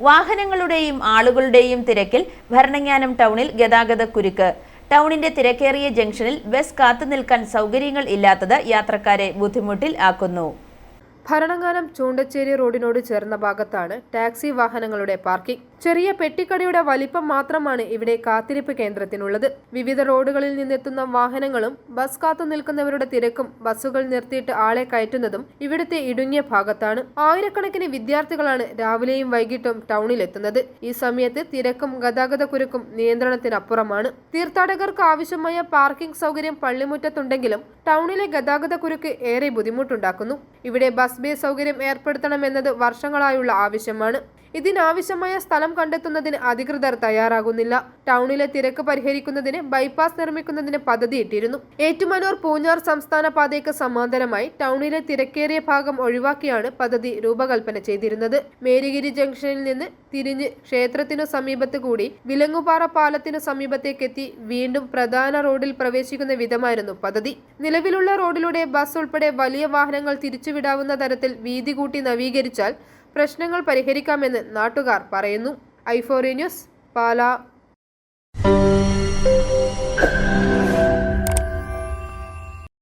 വാഹനങ്ങളുടെയും ആളുകളുടെയും തിരക്കിൽ ഭരണങ്ങാനം ടൗണിൽ ഗതാഗതക്കുരുക്ക് ടൗണിന്റെ തിരക്കേറിയ ജംഗ്ഷനിൽ ബസ് കാത്തുനിൽക്കാൻ സൗകര്യങ്ങൾ ഇല്ലാത്തത് യാത്രക്കാരെ ബുദ്ധിമുട്ടിൽ ആക്കുന്നു. ഭരണങ്ങാനം ചൂണ്ടച്ചേരി റോഡിനോട് ചേർന്ന ഭാഗത്താണ് ടാക്സി വാഹനങ്ങളുടെ പാർക്കിംഗ്. ചെറിയ പെട്ടിക്കടയുടെ വലിപ്പം മാത്രമാണ് ഇവിടെ കാത്തിരിപ്പ് കേന്ദ്രത്തിനുള്ളത്. വിവിധ റോഡുകളിൽ നിന്നെത്തുന്ന വാഹനങ്ങളും ബസ് കാത്തു നിൽക്കുന്നവരുടെ തിരക്കും ബസ്സുകൾ നിർത്തിയിട്ട് ആളെ കയറ്റുന്നതും ഇവിടുത്തെ ഇടുങ്ങിയ ഭാഗത്താണ്. ആയിരക്കണക്കിന് വിദ്യാർത്ഥികളാണ് രാവിലെയും വൈകിട്ടും ടൗണിലെത്തുന്നത്. ഈ സമയത്ത് തിരക്കും ഗതാഗത കുരുക്കും നിയന്ത്രണത്തിനപ്പുറമാണ്. തീർത്ഥാടകർക്ക് ആവശ്യമായ പാർക്കിംഗ് സൗകര്യം പള്ളിമുറ്റത്തുണ്ടെങ്കിലും ടൗണിലെ ഗതാഗതക്കുരുക്ക് ഏറെ ബുദ്ധിമുട്ടുണ്ടാക്കുന്നു. ഇവിടെ ബസ് ബേ സൗകര്യം ഏർപ്പെടുത്തണമെന്നത് വർഷങ്ങളായുള്ള ആവശ്യമാണ് ഇതിനാവശ്യമായ സ്ഥലം കണ്ടെത്തുന്നതിന് അധികൃതർ തയ്യാറാകുന്നില്ല. ടൗണിലെ തിരക്ക് പരിഹരിക്കുന്നതിന് ബൈപ്പാസ് നിർമ്മിക്കുന്നതിന് പദ്ധതിയിട്ടിരുന്നു ഏറ്റുമാനൂർ പൂഞ്ഞാർ സംസ്ഥാന പാതയ്ക്ക് സമാന്തരമായി ടൗണിലെ തിരക്കേറിയ ഭാഗം ഒഴിവാക്കിയാണ് പദ്ധതി രൂപകൽപ്പന ചെയ്തിരുന്നത്. മേരിഗിരി ജംഗ്ഷനിൽ നിന്ന് തിരിഞ്ഞ് ക്ഷേത്രത്തിനു സമീപത്ത് കൂടി വിലങ്ങുപാറ പാലത്തിനു സമീപത്തേക്കെത്തി വീണ്ടും പ്രധാന റോഡിൽ പ്രവേശിക്കുന്ന വിധമായിരുന്നു പദ്ധതി. നിലവിലുള്ള റോഡിലൂടെ ബസ് ഉൾപ്പെടെ വലിയ വാഹനങ്ങൾ തിരിച്ചുവിടാവുന്ന തരത്തിൽ വീതി കൂട്ടി നവീകരിച്ചാൽ പ്രശ്നങ്ങൾ പരിഹരിക്കാമെന്ന് നാട്ടുകാർ പറയുന്നു. ഐഫോറി ന്യൂസ് പാലാ.